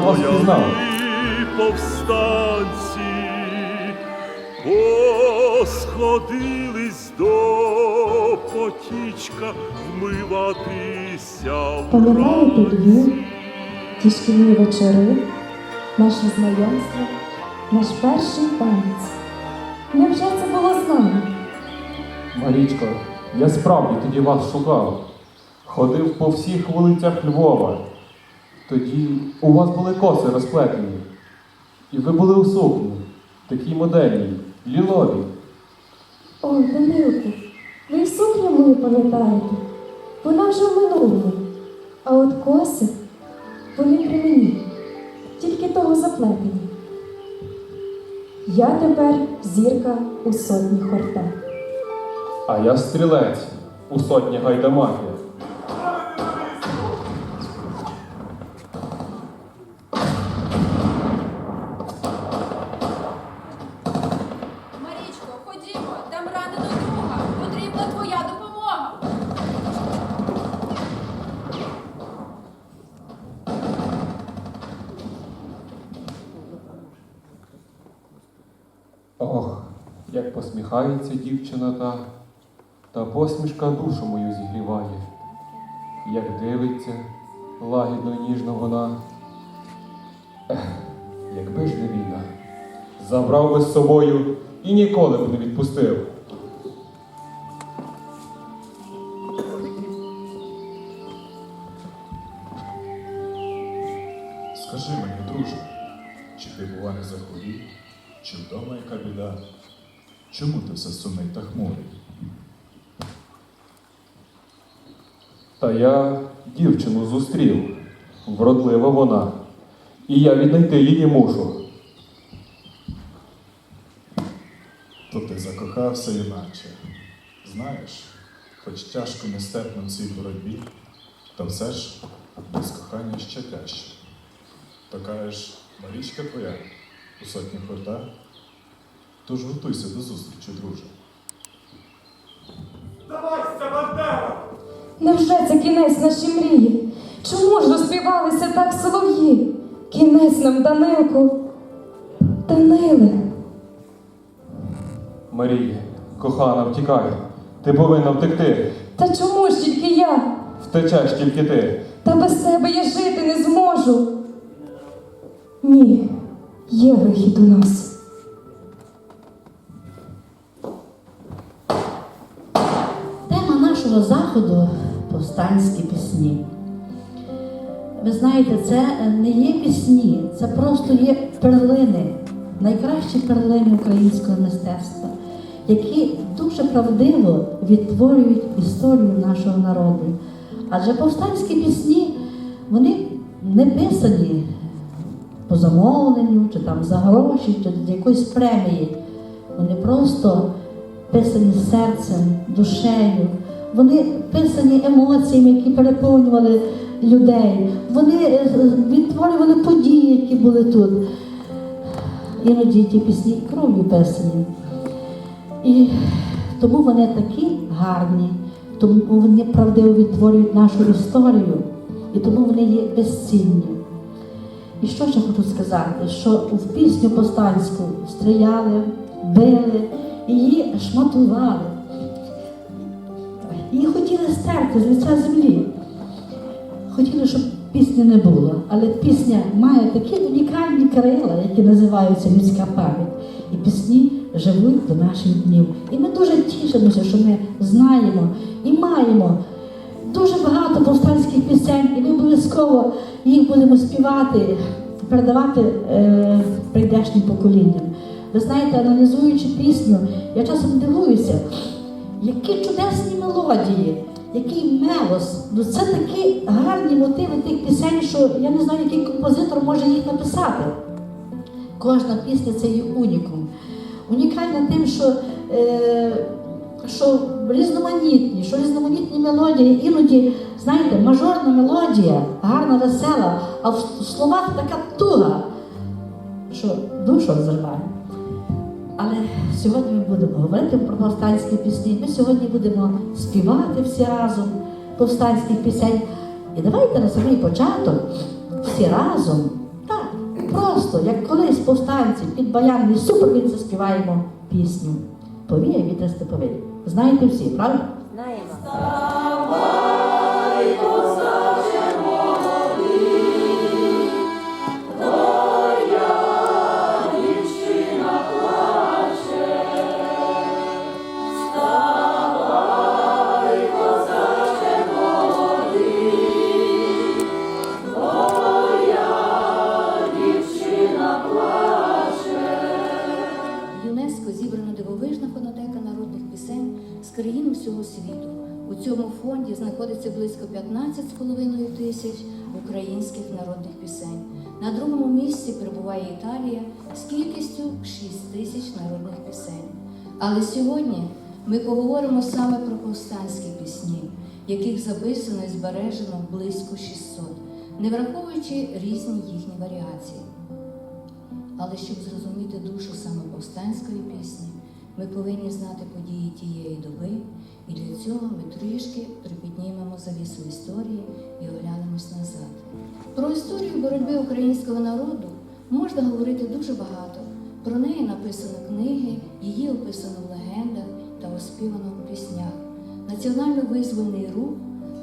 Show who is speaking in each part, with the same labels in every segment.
Speaker 1: Я вас пізнав.
Speaker 2: Повстанці, посходились до потічка вмиватися в
Speaker 3: Пам'ятаєте. Львів, ті шкільні вечори, наше знайомство, наш перший танець? Невже це було з нами?
Speaker 1: Марічко, я справді тоді вас шукав. Ходив по всіх вулицях Львова. Тоді у вас були коси розплетені. І ви були у сукні, такій модельній, ліловій.
Speaker 3: О, Данилку, ви й сукню мою пам'ятаєте? Вона вже в минулому. А от коси, вони при мені, тільки того заплетені. Я тепер зірка у сотні хорта.
Speaker 1: А я стрілець у сотні гайдамаків. Посміхається дівчина та, та посмішка душу мою зігріває. Як дивиться, лагідно і ніжно вона. Ех, якби ж не війна, забрав би з собою і ніколи б не відпустив.
Speaker 4: Та
Speaker 1: я дівчину зустрів, вродлива вона, і я віднайти її мушу.
Speaker 4: То ти закохався іначе. Знаєш, хоч тяжко нестерпно в цій боротьбі, та все ж без кохання ще тяжче. То кажеш, Марічка твоя у сотні хорта? Тож готуйся до зустрічі, друже.
Speaker 3: Невже це кінець нашій мрії? Чому ж розспівалися так солов'ї? Кінець нам, Данилку. Даниле.
Speaker 1: Марія, кохана, втікай. Ти повинна втекти.
Speaker 3: Та чому ж тільки я?
Speaker 1: Втечеш тільки ти.
Speaker 3: Та без себе я жити не зможу. Ні, є вихід у нас.
Speaker 5: Нашого заходу повстанські пісні. Ви знаєте, це не є пісні, це просто є перлини, найкращі перлини українського мистецтва, які дуже правдиво відтворюють історію нашого народу. Адже повстанські пісні, вони не писані по замовленню, чи там за гроші, чи для якоїсь премії. Вони просто писані серцем, душею. Вони писані емоціями, які переповнювали людей. Вони е, відтворювали події, які були тут. Іноді ті пісні кров'ю писані. І тому вони такі гарні, тому вони правдиво відтворюють нашу історію, і тому вони є безцінні. І що ще хочу сказати, що в пісню повстанську стріляли, били, її шматували. Її хотіли стерти з лиця землі. Хотіли, щоб пісні не було. Але пісня має такі унікальні крила, які називаються людська пам'ять. І пісні живуть до наших днів. І ми дуже тішимося, що ми знаємо і маємо дуже багато повстанських пісень, і ми обов'язково їх будемо співати, передавати е, прийдешнім поколінням. Ви знаєте, аналізуючи пісню, я часом дивуюся, які чудесні мелодії, який мелос. Ну це такі гарні мотиви тих пісень, що я не знаю, який композитор може їх написати. Кожна пісня це є унікум. Унікальна тим, що, е, що різноманітні, що різноманітні мелодії. Іноді, знаєте, мажорна мелодія, гарна, весела, а в словах така туга, що душу розриває. Але сьогодні ми будемо говорити про повстанські пісні. Ми сьогодні будемо співати всі разом повстанських пісень. І давайте на самий початок всі разом так,
Speaker 6: просто, як колись повстанці під баянний супровід заспіваємо пісню. Повіє вітер степовий. Знаєте всі, правда?
Speaker 7: В місці Італія з кількістю 6 тисяч народних пісень. Але сьогодні ми поговоримо саме про повстанські пісні, яких записано і збережено близько 600, не враховуючи різні їхні варіації. Але щоб зрозуміти душу саме повстанської пісні, ми повинні знати події тієї доби, і для цього ми трішки припіднімемо завісу історії і оглянемось назад. Про історію боротьби українського народу можна говорити дуже багато. Про неї написано книги, її описано в легендах та оспівано у піснях. Національно-визвольний рух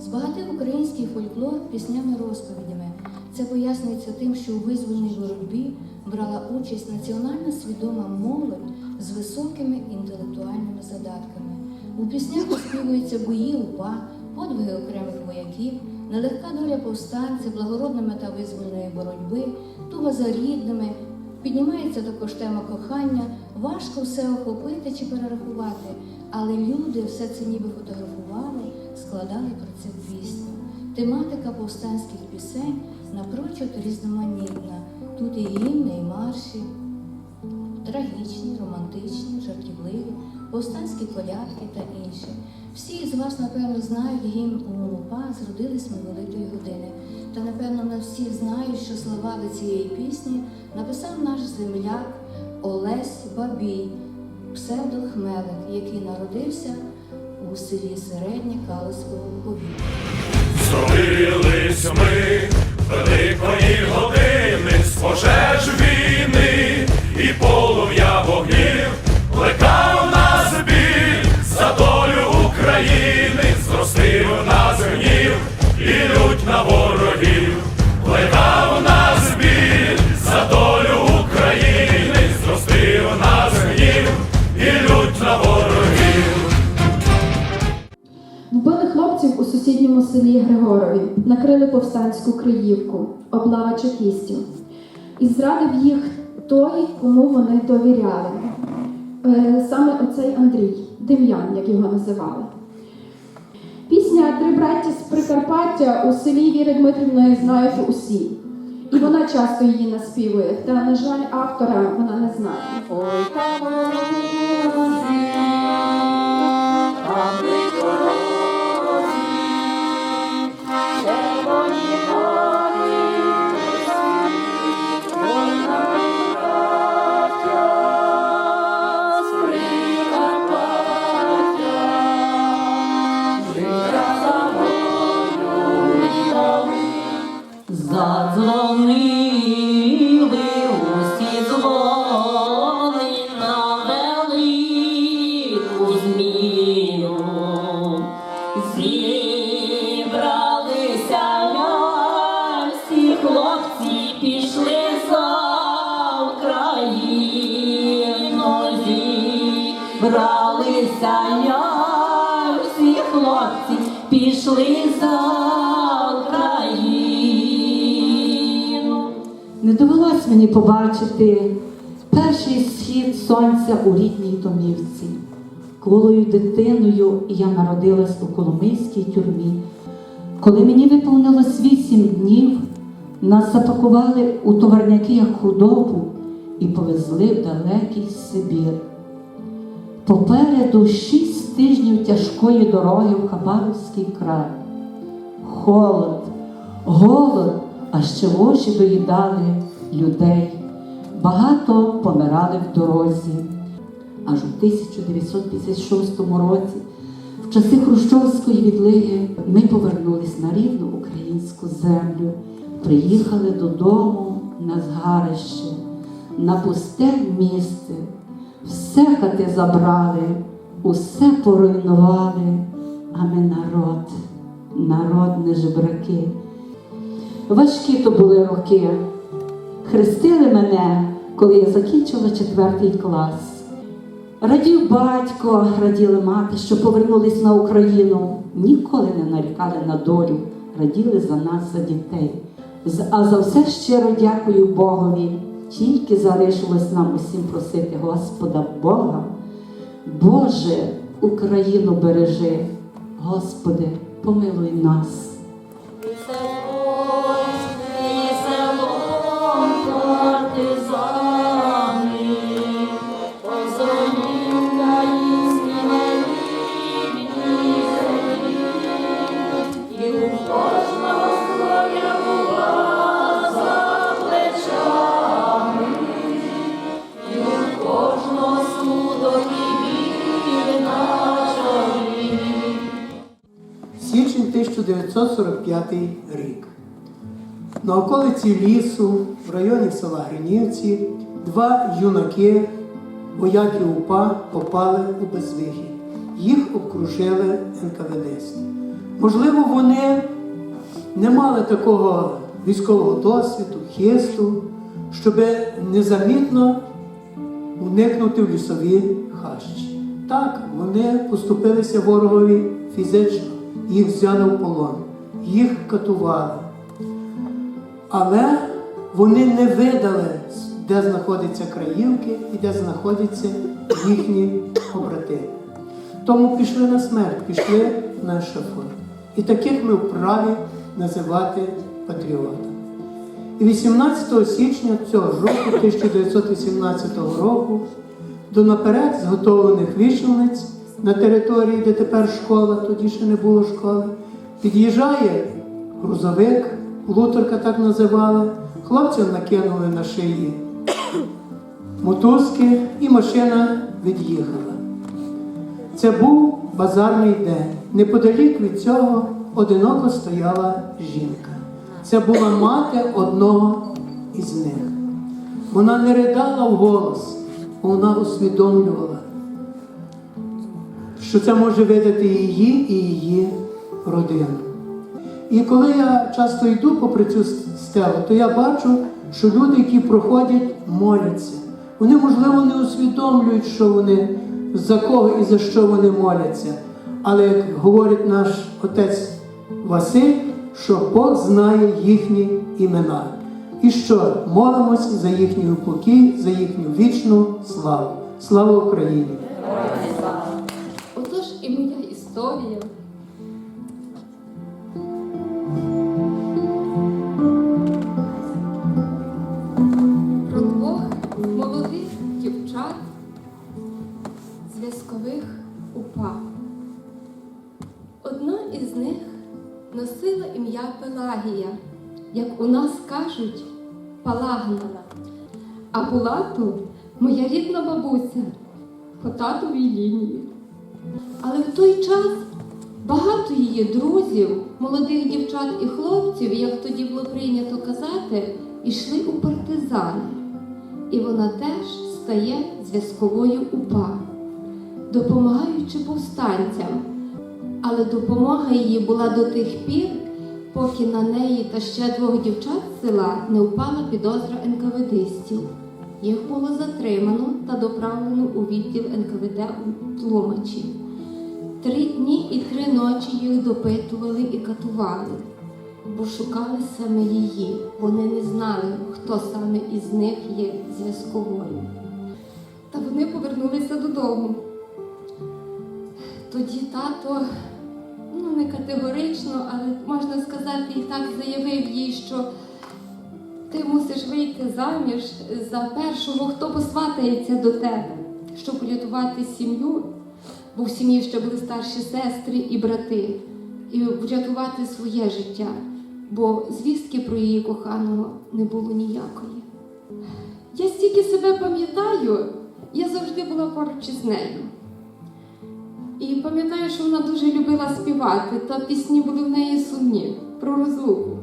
Speaker 7: збагатив український фольклор піснями-розповідями. Це пояснюється тим, що у визвольній боротьбі брала участь національно свідома молодь з високими інтелектуальними задатками. У піснях оспівуються бої УПА, подвиги окремих вояків, нелегка доля повстанців, благородна мета визвольної боротьби, туга за рідними. Піднімається також тема кохання, важко все охопити чи перерахувати, але люди все це ніби фотографували, складали про це пісню. Тематика повстанських пісень напрочуд різноманітна. Тут і гімни, і марші, трагічні, романтичні, жартівливі, повстанські колядки та інші. Всі з вас, напевно, знають гімн УПА «Зродились ми великої години. Та, напевно, не всі знають, що слова до цієї пісні написав наш земляк Олесь Бабій, псевдохмелик, який народився у селі Середнє Калицького повітря.
Speaker 8: Зробились ми великої години з пожеж війни і полум'я вогнів, плекав і на ворогів, плекав нас біль за долю України, зростив нас гнів і на ворогів.
Speaker 9: Вбили хлопців у сусідньому селі Григорові, накрили повстанську Криївку, облава чекістів. І зрадив їх той, кому вони довіряли. Е, Саме оцей Андрій, Дем'ян, як його називали. Пісня Три браття з Прикарпаття у селі Віри Дмитрівної знають усі. І вона часто її наспівує, та, на жаль, автора вона не знає. Ой,
Speaker 5: побачити перший схід сонця у рідній домівці. Колою дитиною я народилась у Коломийській тюрмі. Коли мені виповнилось вісім днів, нас запакували у товарняки як худобу і повезли в далекий Сибір. Попереду шість тижнів тяжкої дороги в Хабаровський край. Холод, голод, а ще очі доїдали людей. Багато помирали в дорозі. Аж у 1956 році, в часи Хрущовської відлиги, ми повернулись на рідну українську землю, приїхали додому
Speaker 9: на згарище, на пусте місце. Все хати забрали, усе поруйнували, а ми народ, народ не жебраки. Важкі то були роки. Хрестили мене, коли я закінчила четвертий клас. Радів батько, раділи мати, що повернулись на Україну. Ніколи не нарікали на долю, раділи за нас, за дітей. А за все щиро дякую Богові. Тільки залишилось нам усім просити Господа Бога. Боже, Україну бережи, Господи, помилуй нас.
Speaker 10: 1945 рік. На околиці лісу, в районі села Гринівці, два юнаки, вояки УПА, попали у безвихід. Їх обкружили НКВД. Можливо, вони не мали такого військового досвіду, хисту, щоб незамітно уникнути в лісові хащі. Так, вони поступилися ворогові фізично, їх взяли в полон, їх катували. Але вони не видали, де знаходяться краївки і де знаходяться їхні побратими. Тому пішли на смерть, пішли на ешафот. І таких ми вправі називати патріотами. І 18 січня цього року, 1918 року, до наперед зготовлених вішалниць на території, де тепер школа, тоді ще не було школи, під'їжджає грузовик, лутерка так називали, хлопцям накинули на шиї мотузки і машина від'їхала. Це був базарний день. Неподалік від цього одиноко стояла жінка. Це була мати одного із них. Вона не ридала вголос, вона усвідомлювала, що це може видати її і її родину. І коли я часто йду попри цю стелу, то я бачу, що люди, які проходять, моляться. Вони, можливо, не усвідомлюють, що вони за кого і за що вони моляться. Але як говорить наш отець Василь, що Бог знає їхні імена. І що молимось за їхній упокій, за їхню вічну славу. Слава Україні!
Speaker 11: Історія. Про двох молодих дівчат зв'язкових упа. Одна із них носила ім'я Пелагія, як у нас кажуть, Палагнана. А була то моя рідна бабуся по татовій лінії. Але в той час багато її друзів, молодих дівчат і хлопців, як тоді було прийнято казати, йшли у партизани. І вона теж стає зв'язковою УПА, допомагаючи повстанцям. Але допомога її була до тих пір, поки на неї та ще двох дівчат з села не впала підозра НКВДистів. Їх було затримано та доправлено у відділ НКВД у Тлумачі. Три дні і три ночі їх допитували і катували, бо шукали саме її. Вони не знали, хто саме із них є зв'язковою. Та вони повернулися додому. Тоді тато, ну не категорично, але можна сказати, і так заявив їй, що ти мусиш вийти заміж за першого, хто посватається до тебе, щоб врятувати сім'ю, бо в сім'ї ще були старші сестри і брати, і врятувати своє життя, бо звістки про її коханого не було ніякої. Я стільки себе пам'ятаю, я завжди була поруч із нею. І пам'ятаю, що вона дуже любила співати, та пісні були в неї сумні про розлуку.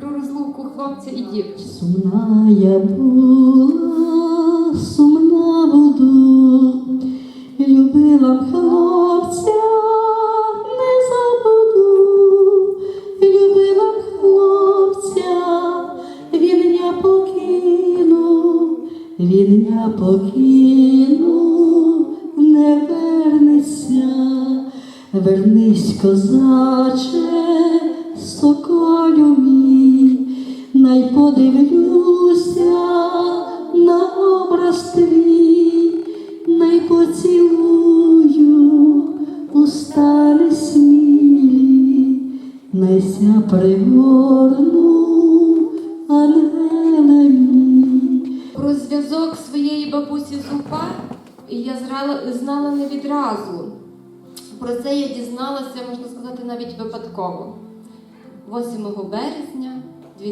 Speaker 11: Про розлуку хлопця і дівчини.
Speaker 5: Сумна я була, сумна буду, любила хлопця, не забуду, любила хлопця, він я покину, він я покину, не вернеться, вернись, козаче, подивлюся на образ твій, най поцілую уста смілі, найся пригорну, ангеле мій.
Speaker 11: Про зв'язок своєї бабусі з УПА я знала не відразу. Про це я дізналася, можна сказати, навіть випадково. 8 березня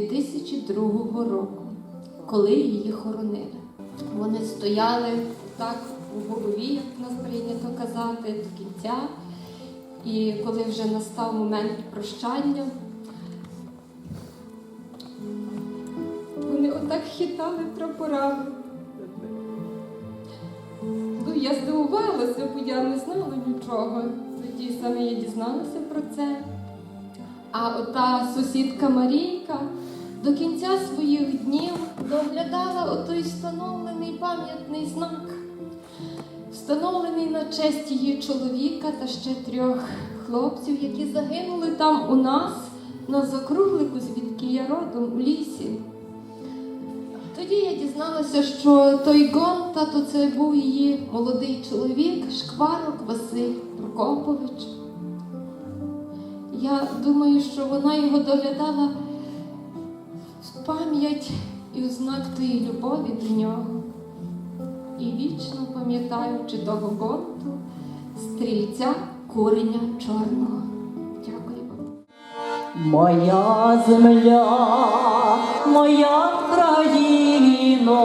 Speaker 11: 2002 року, коли її хоронили. Вони стояли так у голові, як в нас прийнято казати, до кінця. І коли вже настав момент прощання, вони отак хитали прапорами. Ну, я здивувалася, бо я не знала нічого. Тоді саме я дізналася про це. А ота сусідка Марійка до кінця своїх днів доглядала отой встановлений пам'ятний знак, встановлений на честь її чоловіка та ще трьох хлопців, які загинули там у нас на закруглику, звідки я родом у лісі. Тоді я дізналася, що той гон, тато це був її молодий чоловік, шкварок Василь Прокопович. Я думаю, що вона його доглядала пам'ять і у знак тої любові до нього. І вічно пам'ятаючи того гонту, стрільця куреня чорного. Дякую вам.
Speaker 12: Моя земля, моя країно,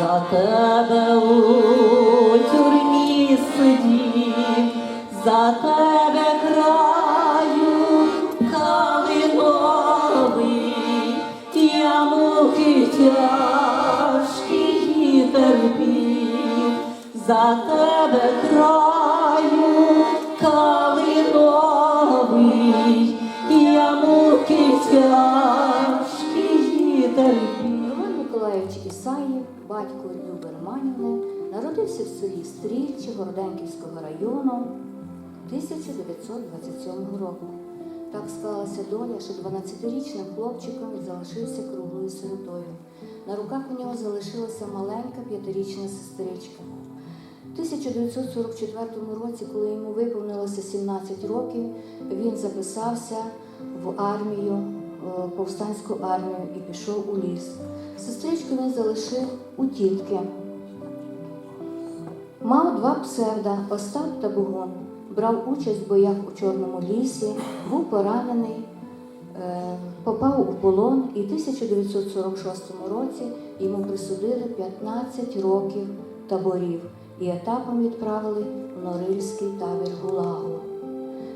Speaker 12: за тебе у тюрмі сидів, за тебе краю тяжкі терпів, за тебе краю калиновий, я муки тяжкі терпів.
Speaker 7: Роман Миколаївич Ісаїв, батько Люби Романівни, народився в селі Стрільче Городенківського району 1927 року. Так склалася доля, що 12-річним хлопчиком залишився круглою сиротою. На руках у нього залишилася маленька п'ятирічна сестричка. У 1944 році, коли йому виповнилося 17 років, він записався в армію, е, повстанську армію і пішов у ліс. Сестричку він залишив у тітки. Мав два псевда Остап та Бугон. Брав участь в боях у Чорному лісі, був поранений, е, попав у полон і в 1946 році йому присудили 15 років таборів і етапом відправили в Норильський табір Гулагу.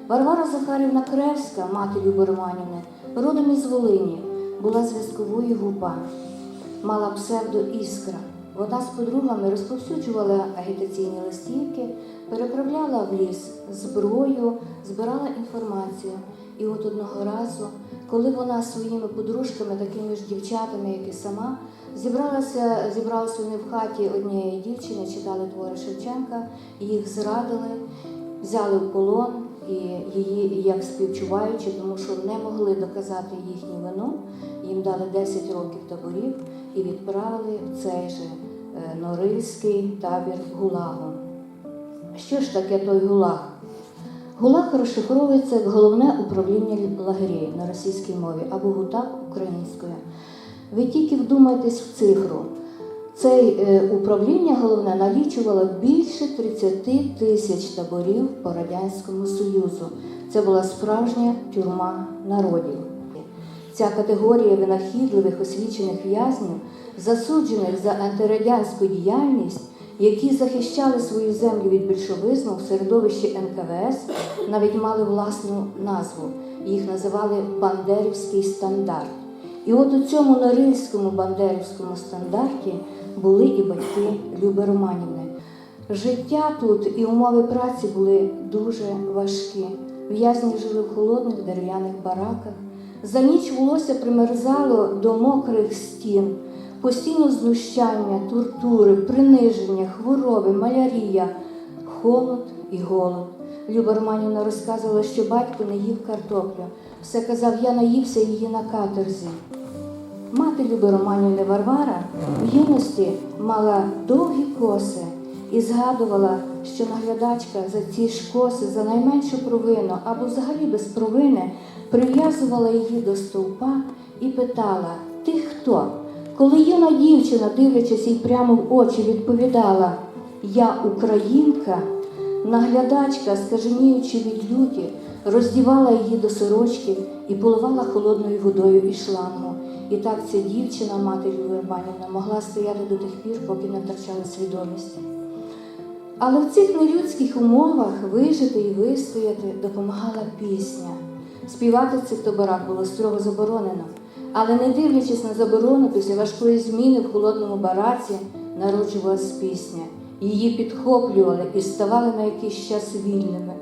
Speaker 7: Варвара Захарівна Кревська, мати Люби Романівни, родом із Волині, була зв'язковою гупа, мала псевдо Іскра. Вона з подругами розповсюджувала агітаційні листівки, переправляла в ліс зброю, збирала інформацію. І от одного разу, коли вона своїми подружками, такими ж дівчатами, як і сама, зібралася, зібралися вони в хаті однієї дівчини, читали твори Шевченка, їх зрадили, взяли в полон і її як співчуваючи, тому що не могли доказати їхню вину, їм дали 10 років таборів і відправили в цей же е, Норильський табір Гулагу. Що ж таке той Гулаг? ГУЛАГ розшифровується як головне управління лагерів на російській мові або ГУТАП українською. Ви тільки вдумайтесь в цифру. Це е, управління головне налічувало більше 30 тисяч таборів по Радянському Союзу. Це була справжня тюрма народів. Ця категорія винахідливих освічених в'язнів, засуджених за антирадянську діяльність, які захищали свою землю від більшовизму в середовищі НКВС, навіть мали власну назву. Їх називали Бандерівський стандарт. І от у цьому норильському бандерівському стандарті були і батьки Люби Романівни. Життя тут і умови праці були дуже важкі. В'язні жили в холодних дерев'яних бараках. За ніч волосся примерзало до мокрих стін, постійно знущання, тортури, приниження, хвороби, малярія, холод і голод. Люба Романівна розказувала, що батько не їв картоплю. Все казав, я наївся її на каторзі. Мати Люби Романівни Варвара в юності мала довгі коси і згадувала, що наглядачка за ці ж коси за найменшу провину або взагалі без провини прив'язувала її до стовпа і питала: Ти хто? Коли юна дівчина, дивлячись їй прямо в очі, відповідала Я українка, наглядачка, скаженіючи від люті, роздівала її до сорочки і поливала холодною водою із шлангу. І так ця дівчина, мати Люби могла стояти до тих пір, поки не втрачала свідомість. Але в цих нелюдських умовах вижити і вистояти допомагала пісня. Співати в цих таборах було строго заборонено. Але не дивлячись на заборону, після важкої зміни в холодному бараці народжувалась пісня. Її підхоплювали і ставали на якийсь час вільними.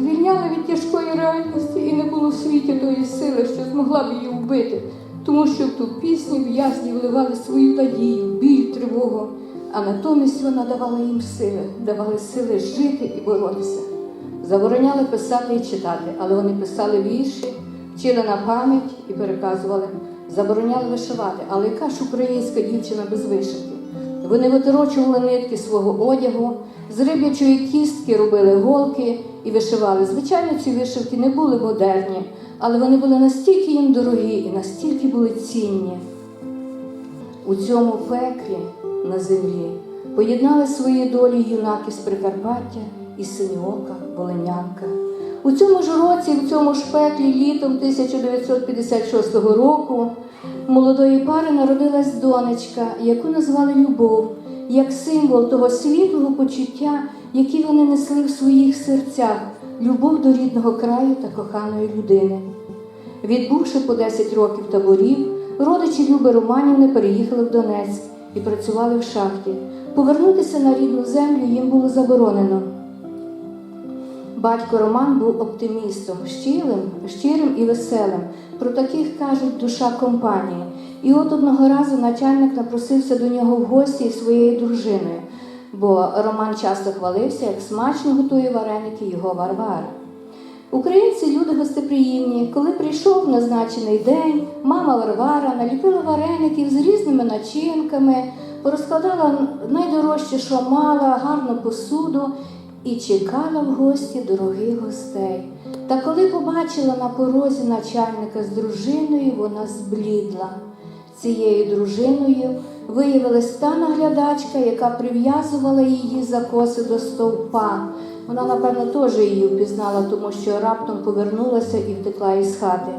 Speaker 7: Звільняли від тяжкої реальності і не було в світі тої сили, що змогла б її вбити, тому що в ту пісню в'язні вливали свою надію, біль, тривогу, а натомість вона давала їм сили, давали сили жити і боротися. Забороняли писати і читати, але вони писали вірші, вчили на пам'ять і переказували. Забороняли вишивати, але яка ж українська дівчина без вишивки? Вони виторочували нитки свого одягу, з риб'ячої кістки робили голки і вишивали. Звичайно, ці вишивки не були модерні, але вони були настільки їм дорогі і настільки були цінні. У цьому пеклі на землі поєднали свої долі юнаки з Прикарпаття і синьока, Волинянка. У цьому ж році, в цьому ж пеклі, літом 1956 року, молодої пари народилась донечка, яку назвали Любов, як символ того світлого почуття, яке вони несли в своїх серцях, любов до рідного краю та коханої людини. Відбувши по 10 років таборів, родичі Люби Романівни переїхали в Донецьк і працювали в шахті. Повернутися на рідну землю їм було заборонено. Батько Роман був оптимістом, щирим, щирим і веселим. Про таких кажуть душа компанії. І от одного разу начальник напросився до нього в гості із своєю дружиною, бо Роман часто хвалився, як смачно готує вареники його Варвара. Українці люди гостеприємні. Коли прийшов назначений день, мама Варвара наліпила вареників з різними начинками, порозкладала найдорожче, що мала, гарну посуду і чекала в гості дорогих гостей. Та коли побачила на порозі начальника з дружиною, вона зблідла. Цією дружиною виявилась та наглядачка, яка прив'язувала її за коси до стовпа. Вона, напевно, теж її впізнала, тому що раптом повернулася і втекла із хати.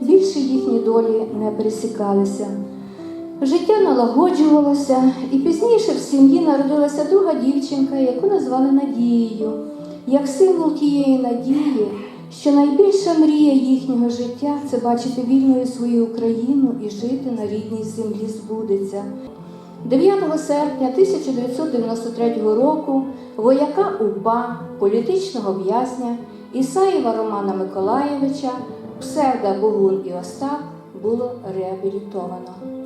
Speaker 7: Більше їхні долі не пересікалися. Життя налагоджувалося, і пізніше в сім'ї народилася друга дівчинка, яку назвали Надією, як символ тієї надії, що найбільша мрія їхнього життя це бачити вільною свою Україну і жити на рідній землі збудеться. 9 серпня 1993 року вояка УПА, політичного в'язня Ісаєва Романа Миколаєвича, псевда Богун і Остап було реабілітовано.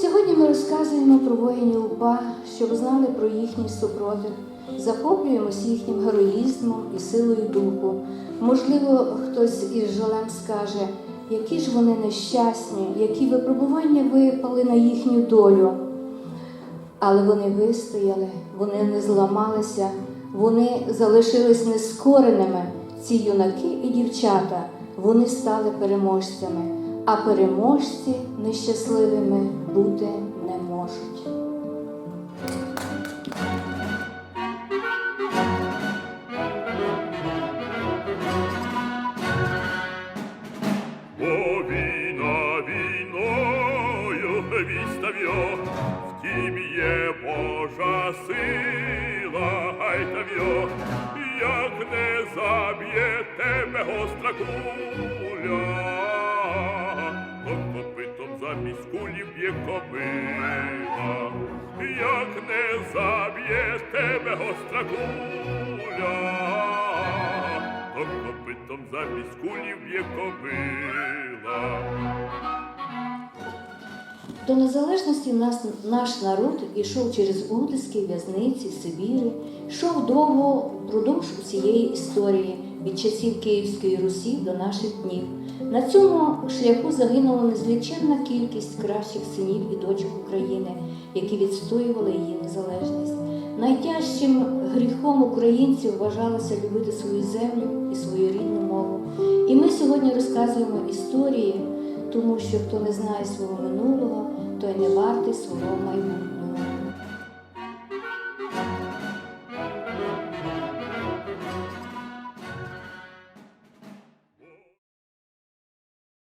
Speaker 7: Сьогодні ми розказуємо про воїнів УПА, щоб знали про їхній супротив, захоплюємось їхнім героїзмом і силою духу. Можливо, хтось із жалем скаже, які ж вони нещасні, які випробування випали на їхню долю. Але вони вистояли, вони не зламалися, вони залишились нескореними. Ці юнаки і дівчата, вони стали переможцями, а переможці нещасливими бути не можуть.
Speaker 2: Бо війна війною вістав'я, втім є Божа сила, як не заб'є тебе гостра куля, замість кулі б'є кобила, як не заб'є тебе гостра куля, то копитом замість кулі б'є кобила.
Speaker 7: До незалежності нас, наш народ ішов через утиски, в'язниці, Сибіри, йшов довго впродовж усієї історії від часів Київської Русі до наших днів. На цьому шляху загинула незліченна кількість кращих синів і дочок України, які відстоювали її незалежність. Найтяжчим гріхом українців вважалося любити свою землю і свою рідну мову. І ми сьогодні розказуємо історії, тому що хто не знає свого минулого, той не вартий свого майбутнього.